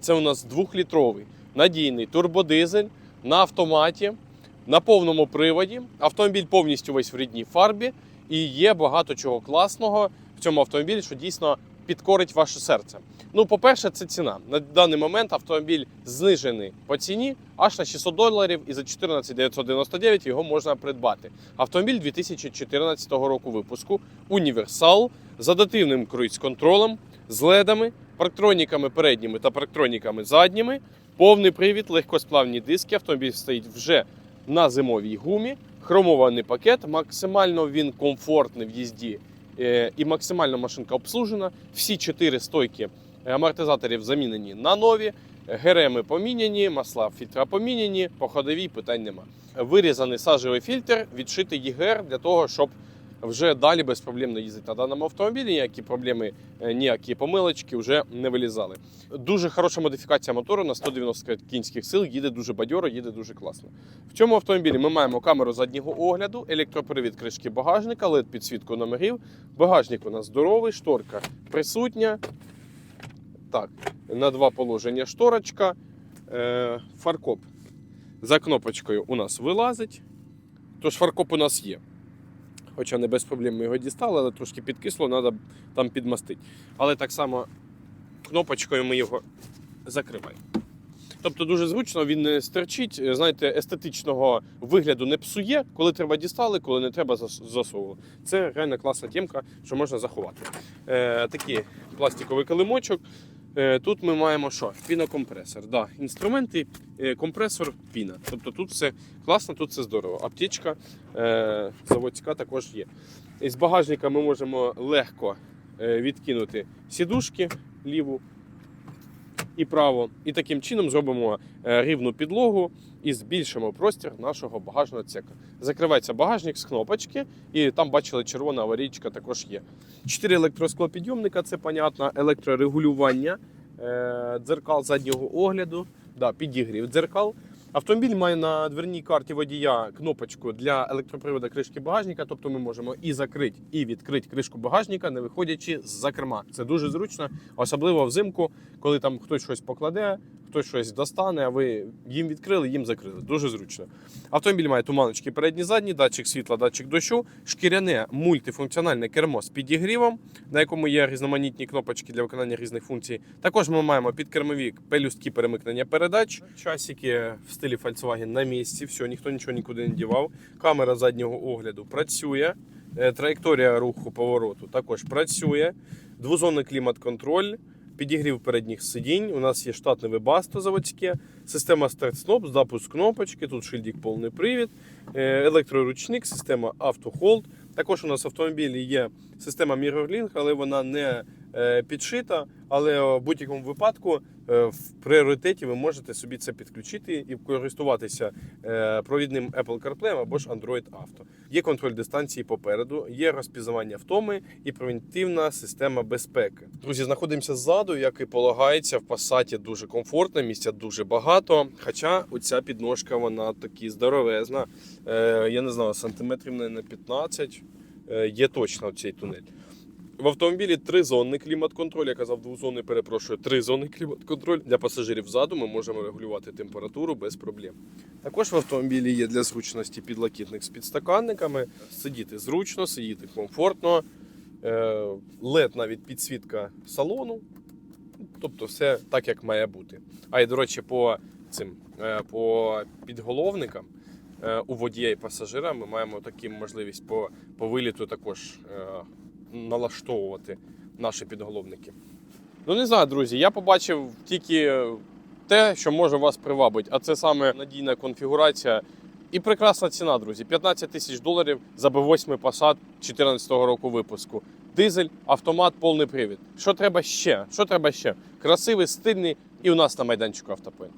Це у нас двохлітровий надійний турбодизель на автоматі, на повному приводі. Автомобіль повністю весь в рідній фарбі, і є багато чого класного в цьому автомобілі, що дійсно підкорить ваше серце. Ну, по-перше, це ціна. На даний момент автомобіль знижений по ціні аж на 600 доларів, і за 14 999 його можна придбати. Автомобіль 2014 року випуску, універсал з адаптивним круїз-контролем, з ледами, парктроніками передніми та парктроніками задніми, повний привід, легкосплавні диски. Автомобіль стоїть вже на зимовій гумі, хромований пакет. Максимально він комфортний в їзді е, і максимально машинка обслужена. Всі чотири стойки амортизаторів замінені на нові. ГРМи поміняні, масла фільтра поміняні, по ходовій питань нема. Вирізаний сажевий фільтр, відшитий ЄГР для того, щоб вже далі безпроблемно їздити на даному автомобілі. Ніякі проблеми, е, ніякі помилочки вже не вилізали. Дуже хороша модифікація мотору на 190 кінських сил. Їде дуже бадьоро, їде дуже класно. В цьому автомобілі ми маємо камеру заднього огляду, електропривід кришки багажника, led підсвітку номерів. Багажник у нас здоровий, шторка присутня. Так, на два положення шторочка. Е, фаркоп за кнопочкою у нас вилазить. Тож фаркоп у нас є. Хоча не без проблем ми його дістали, але трошки підкисло, треба там підмастити. Але так само кнопочкою ми його закриваємо. Тобто дуже зручно, він не стерчить, е, знаєте, естетичного вигляду не псує, коли треба дістали, коли не треба зас- засовували. Це реально класна тємка, що можна заховати. Е, такий пластиковий килимочок. Е, Тут ми маємо що? Пінокомпресор. Да, інструменти, е, компресор, піна. Тобто тут все класно, тут все здорово. Аптечка е, заводська також є. З багажника ми можемо легко відкинути сідушки ліву і право. І таким чином зробимо е, рівну підлогу і збільшимо простір нашого багажного цека. Закривається багажник з кнопочки, і там бачили, червона аварійка також є. Чотири електросклопідйомника, це понятно, електрорегулювання, е, дзеркал заднього огляду, да, підігрів дзеркал. Автомобіль має на дверній карті водія кнопочку для електроприводу кришки багажника, тобто ми можемо і закрити, і відкрити кришку багажника, не виходячи з-за керма. Це дуже зручно, особливо взимку, коли там хтось щось покладе, хтось щось достане, а ви їм відкрили, їм закрили. Дуже зручно. Автомобіль має туманочки передні задні, датчик світла, датчик дощу, шкіряне мультифункціональне кермо з підігрівом, на якому є різноманітні кнопочки для виконання різних функцій. Також ми маємо підкермові пелюстки перемикнення передач, часики в стилі Volkswagen на місці, все, ніхто нічого нікуди не дівав. Камера заднього огляду працює. Е, Траєкторія руху повороту також працює. Двозонний клімат-контроль, підігрів передніх сидінь. У нас є штатне вебасто заводське, система старт-сноп, запуск кнопочки, тут шильдик повний привід, е, електроручник, система автохолд. Також у нас в автомобілі є система MirrorLink, але вона не підшита. Але в будь-якому випадку е, в пріоритеті ви можете собі це підключити і користуватися е, провідним Apple CarPlay або ж Android Auto. Є контроль дистанції попереду, є розпізнавання втоми і превентивна система безпеки. Друзі, знаходимося ззаду, як і полагається, в Passat дуже комфортно, місця дуже багато. Хоча оця підножка вона такі здоровезна. Е, я не знаю, сантиметрів на 15 е, є точно цей тунель. В автомобілі тризонний клімат-контроль, я казав двозонний, перепрошую, тризонний клімат-контроль. Для пасажирів ззаду ми можемо регулювати температуру без проблем. Також в автомобілі є для зручності підлокітник з підстаканниками. Сидіти зручно, сидіти комфортно. Е, LED навіть підсвітка салону. Тобто все так, як має бути. А і, до речі, по цим е, по підголовникам е, у водія і пасажира ми маємо таку можливість по, по виліту також налаштовувати наші підголовники. Ну не знаю, друзі. Я побачив тільки те, що може вас привабити, а це саме надійна конфігурація і прекрасна ціна, друзі. 15 тисяч доларів за B8 Passat 2014 року випуску. Дизель, автомат, повний привід. Що треба ще? Що треба ще? Красивий, стильний і у нас на майданчику автопоінт.